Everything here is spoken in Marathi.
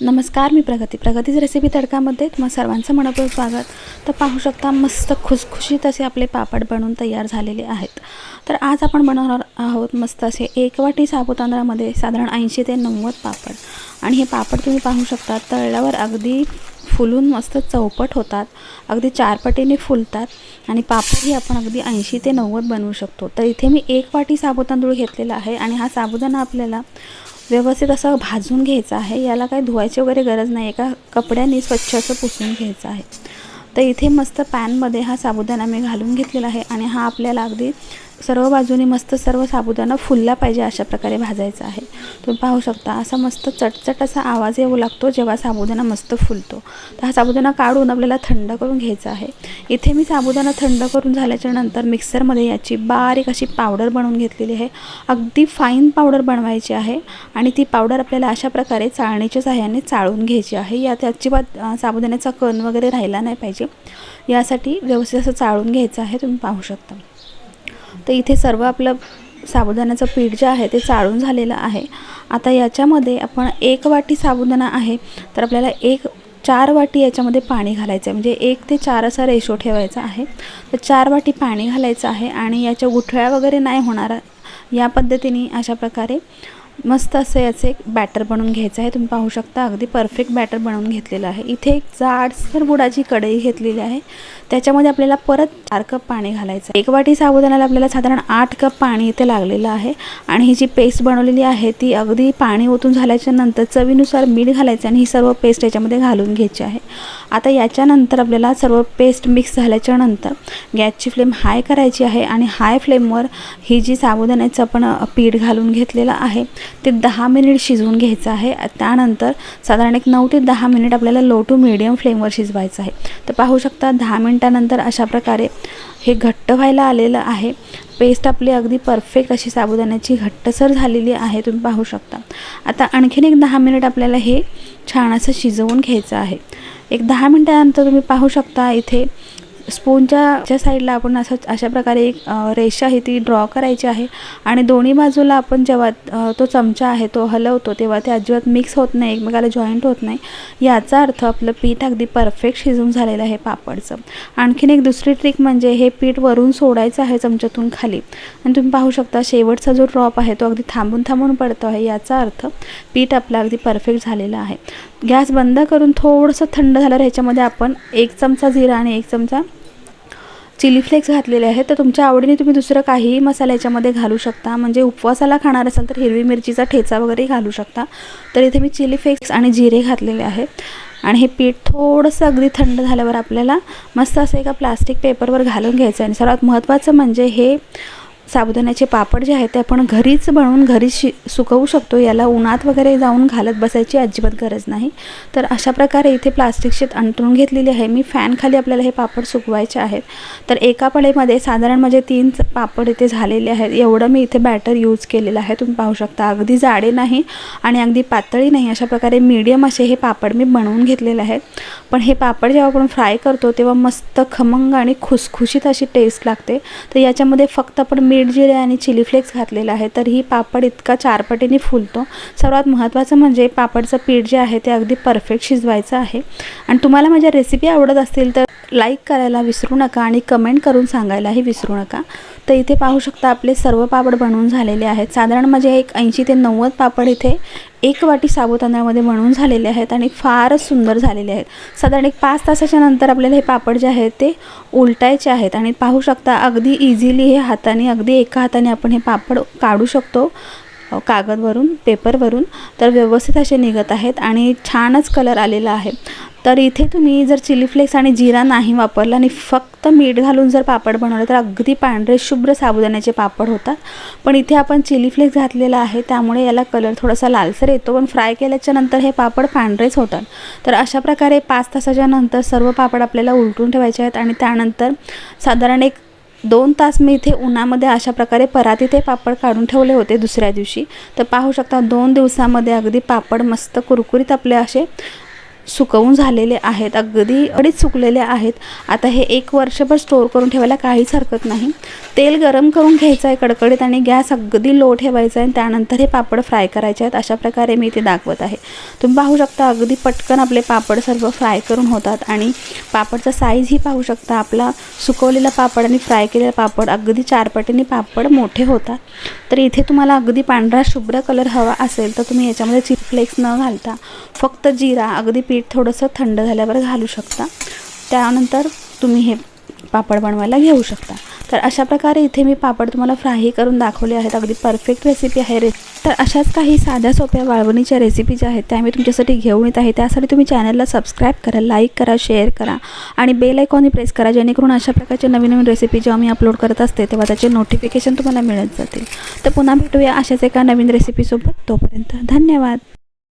नमस्कार मी प्रगती. प्रगतीच रेसिपी तडकामध्ये तुम्हा सर्वांचं मनपूर्वक स्वागत. तर पाहू शकता मस्त खुसखुशीत असे आपले पापड बनवून तयार झालेले आहेत. तर आज आपण बनवणार आहोत मस्त असे एक वाटी साबुतांदळामध्ये साधारण ऐंशी ते नव्वद पापड. आणि हे पापड तुम्ही पाहू शकता तळल्यावर अगदी फुलून मस्त चौपट होतात. अगदी चारपटीने फुलतात. आणि पापडही आपण अगदी ऐंशी ते नव्वद बनवू शकतो. तर इथे मी एक वाटी साबुतांदूळ घेतलेला आहे आणि हा साबुदाणा आपल्याला व्यवस्थित असं भाजून घ्यायचं आहे. याला काही धुवायची वगैरे गरज नाही एका कपड्याने स्वच्छ असं पुसून घ्यायचं आहे. तर इथे मस्त पॅनमध्ये हा साबुदाणा मी घालून घेतलेला आहे आणि हा आपल्याला अगदी सर्व बाजूने मस्त सर्व साबुदाणा फुलला पाहिजे अशा प्रकारे भाजायचा आहे. तुम्ही पाहू शकता असा मस्त चटचट असा आवाज येऊ लागतो जेव्हा साबुदाणा मस्त फुलतो. तर हा साबुदाणा काढून आपल्याला थंड करून घ्यायचा आहे. इथे मी साबुदाणा थंड करून झाल्याच्यानंतर मिक्सरमध्ये याची बारीक अशी पावडर बनवून घेतलेली आहे. अगदी फाईन पावडर बनवायची आहे आणि ती पावडर आपल्याला अशा प्रकारे चाळणीच्या साह्याने चाळून घ्यायची आहे. यात अजिबात साबुदाण्याचा कण वगैरे राहिला नाही पाहिजे. यासाठी व्यवस्थित असं चाळून घ्यायचं आहे तुम्ही पाहू शकता. तर इथे सर्व आपलं साबुदाण्याचं पीठ जे आहे ते चाळून झालेलं आहे. आता याच्यामध्ये आपण एक वाटी साबुदाणा आहे तर आपल्याला एक चार वाटी याच्यामध्ये पाणी घालायचं आहे. म्हणजे एक ते चार असा रेशो ठेवायचा आहे. तर चार वाटी पाणी घालायचं आहे आणि याच्या गुठळ्या वगैरे नाही होणार. या पद्धतीने अशा प्रकारे मस्त असं याचं एक बॅटर बनवून घ्यायचं आहे. तुम्ही पाहू शकता अगदी परफेक्ट बॅटर बनवून घेतलेलं आहे. इथे एक जाडसर बुडाची कढई घेतलेली आहे. त्याच्यामध्ये आपल्याला परत चार कप पाणी घालायचं आहे. एक वाटी साबुदाण्याला आपल्याला साधारण आठ कप पाणी इथे लागलेलं आहे. आणि ही जी पेस्ट बनवलेली आहे ती अगदी पाणी ओतून झाल्याच्यानंतर चवीनुसार मीठ घालायचं आणि ही सर्व पेस्ट याच्यामध्ये घालून घ्यायची आहे. आता याच्यानंतर आपल्याला सर्व पेस्ट मिक्स झाल्याच्यानंतर गॅसची फ्लेम हाय करायची आहे. आणि हाय फ्लेमवर ही जी साबुदाण्याचं आपण पीठ घालून घेतलेलं आहे ते दहा मिनिट शिजवून घ्यायचं आहे. त्यानंतर साधारण एक नऊ ते दहा मिनिट आपल्याला लो टू मिडियम फ्लेमवर शिजवायचं आहे. तर पाहू शकता दहा मिनिटानंतर अशा प्रकारे हे घट्ट व्हायला आलेलं आहे. पेस्ट आपली अगदी परफेक्ट अशी साबुदाण्याची घट्टसर झालेली आहे तुम्ही पाहू शकता. आता आणखीन एक दहा मिनिट आपल्याला हे छान असं शिजवून घ्यायचं आहे. एक दहा मिनटानंतर तुम्ही पाहू शकता इथे स्पूनच्या च्या साईडला आपण असं अशा प्रकारे एक रेषा आहे ती ड्रॉ करायची आहे. आणि दोन्ही बाजूला आपण जेव्हा तो चमचा आहे तो हलवतो तेव्हा ते अजिबात मिक्स होत नाही एकमेकाला जॉईंट होत नाही. याचा अर्थ आपलं पीठ अगदी परफेक्ट शिजून झालेलं आहे पापडचं. आणखीन एक दुसरी ट्रिक म्हणजे हे पीठ वरून सोडायचं आहे चमच्यातून खाली. आणि तुम्ही पाहू शकता शेवटचा जो ड्रॉप आहे तो अगदी थांबून थांबून पडतो आहे. याचा अर्थ पीठ आपलं अगदी परफेक्ट झालेलं आहे. गॅस बंद करून थोडंसं थंड झालं ह्याच्यामध्ये आपण एक चमचा जिरा आणि एक चमचा चिली फ्लेक्स घातलेले आहेत तर तुमच्या आवडीने तुम्ही दुसरं काहीही मसाला याच्यामध्ये घालू शकता. म्हणजे उपवासाला खाणार असाल तर हिरवी मिरचीचा ठेचा वगैरे घालू शकता. तर इथे मी चिली फ्लेक्स आणि जिरे घातलेले आहेत. आणि हे पीठ थोडंसं अगदी थंड झाल्यावर आपल्याला मस्त असं एका प्लास्टिक पेपरवर घालून घ्यायचं आणि सर्वात महत्त्वाचं म्हणजे हे साबुदाण्याचे पापड जे आहेत ते आपण घरीच बनवून घरीच शि सुकवू शकतो. याला उन्हात वगैरे जाऊन घालत बसायची अजिबात गरज नाही. तर अशा प्रकारे इथे प्लास्टिकशीत अंतरून घेतलेली आहे. मी फॅनखाली आपल्याला हे पापड सुकवायचे आहेत. तर एका पळेमध्ये साधारण माझे तीन पापड इथे झालेले आहेत. एवढं मी इथे बॅटर यूज केलेलं आहे. तुम्ही पाहू शकता. अगदी जाडे नाही आणि अगदी पातळी नाही. अशा प्रकारे मीडियम असे हे पापड मी बनवून घेतलेले आहेत. पण हे पापड जेव्हा आपण फ्राय करतो तेव्हा मस्त खमंग आणि खुसखुशीत अशी टेस्ट लागते. तर याच्यामध्ये फक्त आपण मीठ जिरे आणि चिली फ्लेक्स घातलेलं आहे तर ही पापड इतका चारपटीने फुलतो. सर्वात महत्त्वाचं म्हणजे पापडचं पीठ जे आहे ते अगदी परफेक्ट शिजवायचं आहे. आणि तुम्हाला माझ्या रेसिपी आवडत असतील तर लाईक करायला विसरू नका आणि कमेंट करून सांगायलाही विसरू नका. तर इथे पाहू शकता आपले सर्व पापड बनवून झालेले आहेत. साधारण माझे एक ऐंशी ते नव्वद पापड इथे एक वाटी साबुतांदळामध्ये बनवून झालेले आहेत आणि फारच सुंदर झालेले आहेत. साधारण एक पाच तासाच्या नंतर आपल्याला हे पापड जे आहेत ते उलटायचे आहेत आणि पाहू शकता अगदी इझिली हे हाताने अगदी एका हाताने आपण हे पापड काढू शकतो कागदवरून पेपरवरून तर व्यवस्थित असे निघत आहेत आणि छानच कलर आलेला आहे. तर इथे तुम्ही जर चिली फ्लेक्स आणि जिरा नाही वापरला आणि फक्त मीठ घालून जर पापड बनवलं तर अगदी पांढरे शुभ्र साबुदाण्याचे पापड होतात. पण इथे आपण चिली फ्लेक्स घातलेला आहे त्यामुळे याला कलर थोडासा लालसर येतो. पण फ्राय केल्याच्यानंतर हे पापड पांढरेच होतात. तर अशा प्रकारे पाच तासाच्या नंतर सर्व पापड आपल्याला उलटून ठेवायचे आहेत आणि त्यानंतर साधारण एक दोन तास मी इथे उन्हामध्ये अशा प्रकारे परात इथे पापड काढून ठेवले होते दुसऱ्या दिवशी. तर पाहू शकता दोन दिवसामध्ये अगदी पापड मस्त कुरकुरीत आपले असे सुकवून झालेले आहेत अगदी अडीच सुकलेले आहेत. आता हे एक वर्षभर स्टोअर करून ठेवायला काहीच हरकत नाही. तेल गरम करून घ्यायचं आहे कडकडीत आणि गॅस अगदी लो ठेवायचा आहे आणि त्यानंतर हे पापड फ्राय करायचे आहेत. अशा प्रकारे मी ते दाखवत आहे. तुम्ही पाहू शकता अगदी पटकन आपले पापड सर्व फ्राय करून होतात आणि पापडचा साईजही पाहू शकता. आपला सुकवलेला पापड आणि फ्राय केलेला पापड अगदी चारपटीने पापड मोठे होतात. तर इथे तुम्हाला अगदी पांढरा शुभ्र कलर हवा असेल तर तुम्ही याच्यामध्ये चिपफ्लेक्स न घालता फक्त जिरा अगदी पीठ थोडंसं थंड झाल्यावर घालू शकता. त्यानंतर तुम्ही हे पापड बनवायला घेऊ शकता. तर अशा प्रकारे इथे मी पापड तुम्हाला फ्राही करून दाखवले आहेत. अगदी परफेक्ट रेसिपी आहे रे. तर अशाच काही साध्या सोप्या वाळवणीच्या रेसिपी ज्या आहेत त्या मी तुमच्यासाठी घेऊन येत आहे. त्यासाठी तुम्ही चॅनलला सबस्क्राईब करा लाईक करा शेअर करा आणि बेल आयकॉनही प्रेस करा जेणेकरून अशा प्रकारचे नवीन नवीन रेसिपी जेव्हा मी अपलोड करत असते तेव्हा त्याचे नोटिफिकेशन तुम्हाला मिळत जातील. तर पुन्हा भेटूया अशाच एका नवीन रेसिपीसोबत तोपर्यंत धन्यवाद.